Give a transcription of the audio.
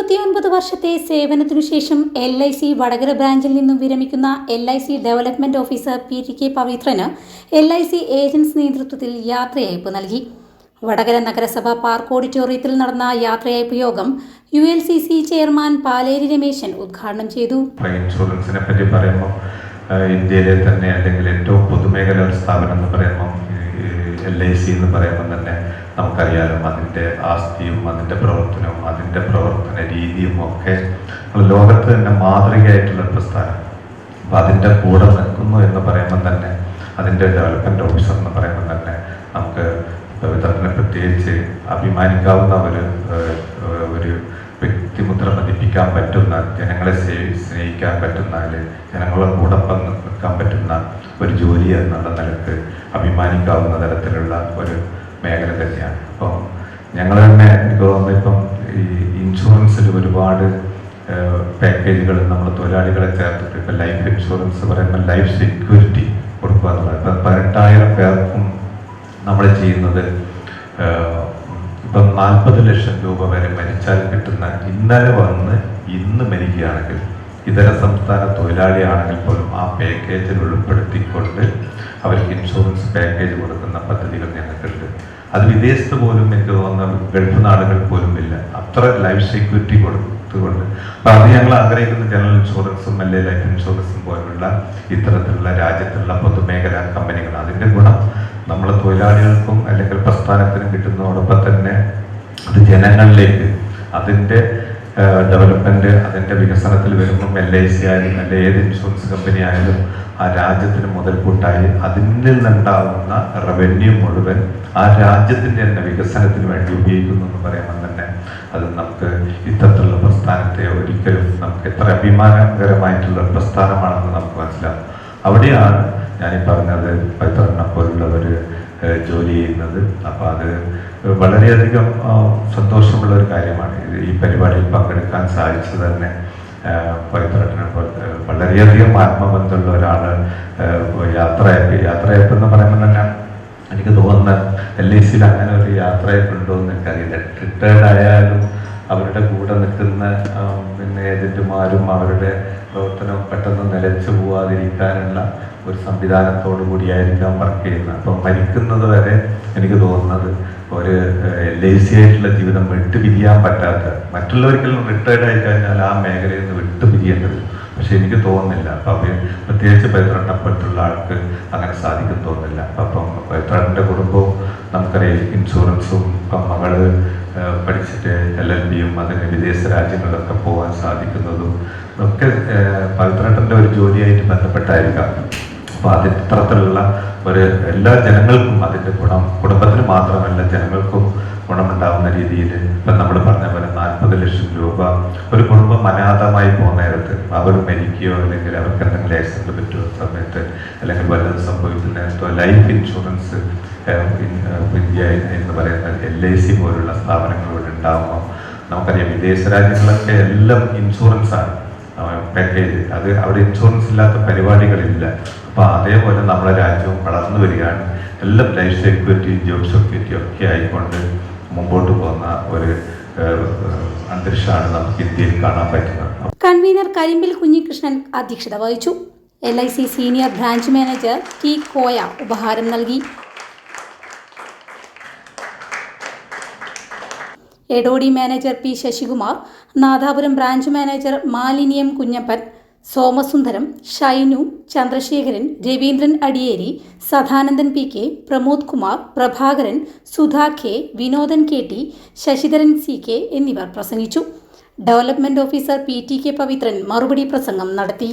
ഇരുപത്തിയൊൻപത് വർഷത്തെ സേവനത്തിനു ശേഷം എൽ ഐ സി വടകര ബ്രാഞ്ചിൽ നിന്നും വിരമിക്കുന്ന L I C development officer P T K പവിത്രന് L I C agents നേതൃത്വത്തിൽ യാത്രയയപ്പ് നൽകി. വടകര നഗരസഭ പാർക്ക് ഓഡിറ്റോറിയത്തിൽ നടന്ന യാത്രയയപ്പ് യോഗം U L C C chairman Paleri Rameshan ഉദ്ഘാടനം ചെയ്തു. ഇൻഷുറൻസിനെ പറ്റി പറയുമ്പോൾ ഇന്ത്യയിലെ തന്നെ അല്ലെങ്കിൽ ഏറ്റവും പൊതുമേഖല ഒരു സ്ഥാപനം എന്ന് പറയുമ്പോൾ എൽ ഐ സി എന്ന് പറയുമ്പോൾ തന്നെ നമുക്കറിയാലോ അതിന്റെ ആസ്തിയും അതിന്റെ പ്രവർത്തനവും അതിന്റെ പ്രവർത്തന രീതിയും ഒക്കെ ലോകത്ത് തന്നെ മാതൃകയായിട്ടുള്ള പ്രസ്ഥാനം. അപ്പം അതിന്റെ കൂടെ നിൽക്കുന്നു എന്ന് പറയുമ്പോൾ തന്നെ അതിന്റെ ഡെവലപ്മെന്റ് ഓഫീസർ എന്ന് പറയുമ്പോൾ തന്നെ നമുക്ക് വിതരണനെ പ്രത്യേകിച്ച് അഭിമാനിക്കാവുന്ന ഒരു പതിപ്പിക്കാൻ പറ്റുന്ന ജനങ്ങളെ സ്നേഹി- സ്നേഹിക്കാൻ പറ്റുന്ന ജനങ്ങളുടെ കൂടൊപ്പം നിൽക്കാൻ പറ്റുന്ന ഒരു ജോലി എന്നുള്ള നിലയ്ക്ക് അഭിമാനിക്കാവുന്ന തരത്തിലുള്ള ഒരു മേഖല തന്നെയാണ്. അപ്പം ഞങ്ങൾ തന്നെ എനിക്ക് തോന്നുന്നു ഇപ്പം ഈ ഇൻഷുറൻസിൽ ഒരുപാട് പാക്കേജുകൾ നമ്മൾ തൊഴിലാളികളെ ചേർത്തിട്ട് ഇപ്പം ലൈഫ് ഇൻഷുറൻസ് പറയുമ്പോൾ ലൈഫ് സെക്യൂരിറ്റി കൊടുക്കുക എന്നുള്ളത്. ഇപ്പം പതിനെട്ടായിരം പേർക്കും നമ്മൾ ചെയ്യുന്നത് ഇപ്പം നാൽപ്പത് ലക്ഷം രൂപ വരെ മരിച്ചാൽ കിട്ടുന്ന ഇന്നലെ വന്ന് ഇന്ന് മരിക്കുകയാണെങ്കിൽ ഇതര സംസ്ഥാന തൊഴിലാളിയാണെങ്കിൽ പോലും ആ പാക്കേജിൽ ഉൾപ്പെടുത്തിക്കൊണ്ട് അവർക്ക് ഇൻഷുറൻസ് പാക്കേജ് കൊടുക്കുന്ന പദ്ധതികൾ ഞങ്ങൾക്കുണ്ട് അത് വിദേശത്ത് പോലും എനിക്ക് തോന്നുന്ന ഗൾഫ് നാടുകൾ പോലും ഇല്ല. അത്ര ലൈഫ് സെക്യൂരിറ്റി കൊടുത്തുകൊണ്ട് അപ്പം അത് ഞങ്ങൾ ആഗ്രഹിക്കുന്ന ജനറൽ ഇൻഷുറൻസും അല്ലെ ലൈഫ് ഇൻഷുറൻസും പോലുള്ള ഇത്തരത്തിലുള്ള രാജ്യത്തുള്ള പൊതുമേഖലാ കമ്പനികൾ. അതിന്റെ ഗുണം നമ്മൾ തൊഴിലാളികൾക്കും അല്ലെങ്കിൽ പ്രസ്ഥാനത്തിനും കിട്ടുന്നതോടൊപ്പം തന്നെ അത് ജനങ്ങളിലേക്ക് അതിന്റെ ഡെവലപ്മെന്റ് അതിന്റെ വികസനത്തിൽ വരുമ്പം എൽ ഐ സി ആയാലും അല്ലെ ഏത് ഇൻഷുറൻസ് കമ്പനി ആയാലും ആ രാജ്യത്തിന് മുതൽക്കൂട്ടായി അതിൽ നിന്നുണ്ടാകുന്ന റവന്യൂ മുഴുവൻ ആ രാജ്യത്തിന്റെ തന്നെ വികസനത്തിന് വേണ്ടി ഉപയോഗിക്കുന്നു എന്ന് പറയുമ്പോൾ തന്നെ അത് നമുക്ക് ഇത്തരത്തിലുള്ള പ്രസ്ഥാനത്തെ ഒരിക്കലും നമുക്ക് എത്ര അഭിമാനകരമായിട്ടുള്ള പ്രസ്ഥാനമാണെന്ന് നമുക്ക് മനസ്സിലാവും അവിടെയാണ് ഞാൻ ഈ പറഞ്ഞത് പൈത്തറിനെ പോലുള്ളവർ ജോലി ചെയ്യുന്നത്. അപ്പോൾ അത് വളരെയധികം സന്തോഷമുള്ള ഒരു കാര്യമാണ്. ഈ പരിപാടിയിൽ പങ്കെടുക്കാൻ സാധിച്ചത് തന്നെ പോലത്തെ വളരെയധികം ആത്മബന്ധമുള്ള ഒരാൾ യാത്രയപ്പ് യാത്രയപ്പ് എന്ന് പറയുമ്പോൾ തന്നെ തോന്നുന്നത് എൽ ഐ സിയിൽ അങ്ങനെ ഒരു യാത്രയെ ഉണ്ടോ എന്ന് എനിക്കറിയില്ല റിട്ടയർഡ് ആയാലും അവരുടെ കൂടെ നിൽക്കുന്ന പിന്നെ ഏജന്റുമാരും അവരുടെ പ്രവർത്തനം പെട്ടെന്ന് നിലച്ചു പോവാതിരിക്കാനുള്ള ഒരു സംവിധാനത്തോടു കൂടിയായിരിക്കാം വർക്ക് ചെയ്യുന്നത്. അപ്പം മരിക്കുന്നത് വരെ എനിക്ക് തോന്നുന്നത് ഒരു എൽ ഐ സി ആയിട്ടുള്ള ജീവിതം വിട്ടുപിരിയാൻ പറ്റാത്ത മറ്റുള്ളവർക്കെല്ലാം റിട്ടയർഡ് ആയി കഴിഞ്ഞാൽ ആ മേഖലയിൽ നിന്ന് വിട്ടുപിരിയേണ്ടത് പക്ഷെ എനിക്ക് തോന്നുന്നില്ല. അപ്പം അവർ പ്രത്യേകിച്ച് പൈതൃകപ്പെട്ടുള്ള ആൾക്ക് അങ്ങനെ സാധിക്കും തോന്നുന്നില്ല. അപ്പം പൈത്രണ്ണന്റെ കുടുംബവും നമുക്കറിയാം ഇൻഷുറൻസും ഇപ്പം മകൾ പഠിച്ചിട്ട് എൽ എൽ ബിയും അതിന് വിദേശ രാജ്യങ്ങളിലൊക്കെ പോകാൻ സാധിക്കുന്നതും ഒക്കെ പവിത്രട്ടന്റെ ഒരു ജോലിയായിട്ട് ബന്ധപ്പെട്ടായിരിക്കാം. അപ്പോൾ അതിന് ഇത്തരത്തിലുള്ള ഒരു എല്ലാ ജനങ്ങൾക്കും അതിന്റെ ഗുണം കുടുംബത്തിന് മാത്രമല്ല ജനങ്ങൾക്കും ഗുണമുണ്ടാകുന്ന രീതിയിൽ ഇപ്പം നമ്മൾ പറഞ്ഞ പോലെ നാൽപ്പത് ലക്ഷം രൂപ ഒരു കുടുംബം അനാഥമായി പോകുന്ന നേരത്ത് അവർ മരിക്കുകയോ അല്ലെങ്കിൽ അവർക്ക് എന്തെങ്കിലും ആക്സിഡന്റ് പറ്റുന്ന സമയത്ത് അല്ലെങ്കിൽ വല്ലതും സംഭവിക്കുന്ന നേരത്തോ ലൈഫ് ഇൻഷുറൻസ് ഇന്ത്യ എന്ന് പറയുന്ന എൽ ഐ സി പോലുള്ള സ്ഥാപനങ്ങൾ ഇവിടെ ഉണ്ടാകുമ്പോൾ നമുക്കറിയാം വിദേശ രാജ്യങ്ങളൊക്കെ എല്ലാം ഇൻഷുറൻസ് ആണ്. പാക്കേജ് അത് അവിടെ ഇൻഷുറൻസ് ഇല്ലാത്ത പരിപാടികളില്ല. അപ്പോൾ അതേപോലെ നമ്മുടെ രാജ്യവും വളർന്നു വരികയാണ്. എല്ലാം ലൈഫ് സെക്യൂരിറ്റി ജോബ് സെക്യൂരിറ്റി ഒക്കെ ആയിക്കൊണ്ട് മുമ്പോട്ട് പോകുന്ന ഒരു അന്തരീക്ഷമാണ് നമുക്ക് ഇന്ത്യയിൽ കാണാൻ പറ്റുന്നത്. കൺവീനർ കരിമ്പിൽ കുഞ്ഞികൃഷ്ണൻ അധ്യക്ഷത വഹിച്ചു. L I C senior branch manager T Koya ഉപഹാരം നൽകി. Edodi manager P Sasikumar Nadapuram branch manager മാലിനിയം Kunhappan Somasundaram Shainu Chandrasekharan Raveendran Adiyeri Sadanandan P K Pramod Kumar Prabhakaran Sudha K Vinodan K T Sasidharan C K എന്നിവർ പ്രസംഗിച്ചു. Development officer P T K Pavithran മറുപടി പ്രസംഗം നടത്തി.